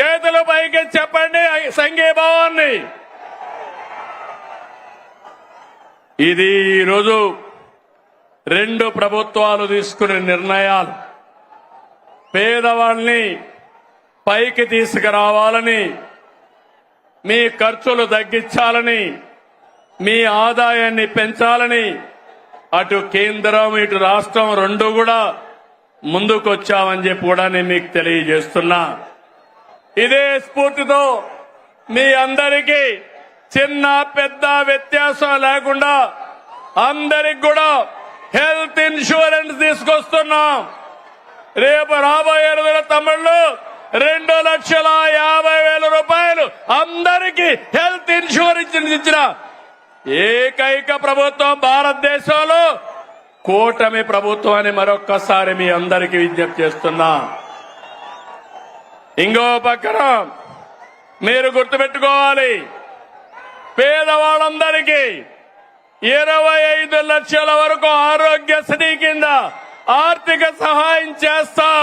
చేతులు పైకి చెప్పండి సంఘీభావాన్ని. ఇది ఈరోజు రెండు ప్రభుత్వాలు తీసుకునే నిర్ణయాలు. పేదవాళ్ళని పైకి తీసుకురావాలని మీ ఖర్చులు తగ్గించాలని మీ ఆదాయాన్ని పెంచాలని అటు కేంద్రం ఇటు రాష్ట్రం రెండు కూడా ముందుకొచ్చామని చెప్పి కూడా నేను మీకు తెలియజేస్తున్నా. ఇదే స్ఫూర్తితో మీ అందరికీ చిన్న పెద్ద వ్యత్యాసం లేకుండా అందరికి కూడా హెల్త్ ఇన్సూరెన్స్ తీసుకొస్తున్నాం. రేపు రాబోయే రోజుల తమిళ్ళు రెండు లక్షల యాభై వేల రూపాయలు అందరికీ హెల్త్ ఇన్సూరెన్స్ ఇచ్చిన ఏకైక ప్రభుత్వం భారతదేశంలో కూటమి ప్రభుత్వం అని మరొక్కసారి మీ అందరికీ విజ్ఞప్తి చేస్తున్నా. ఇంకో పక్కన మీరు గుర్తుపెట్టుకోవాలి. పేదవాళ్ళందరికీ ఇరవై ఐదు లక్షల వరకు ఆరోగ్యశ్రీ కింద ఆర్థిక సహాయం చేస్తాం.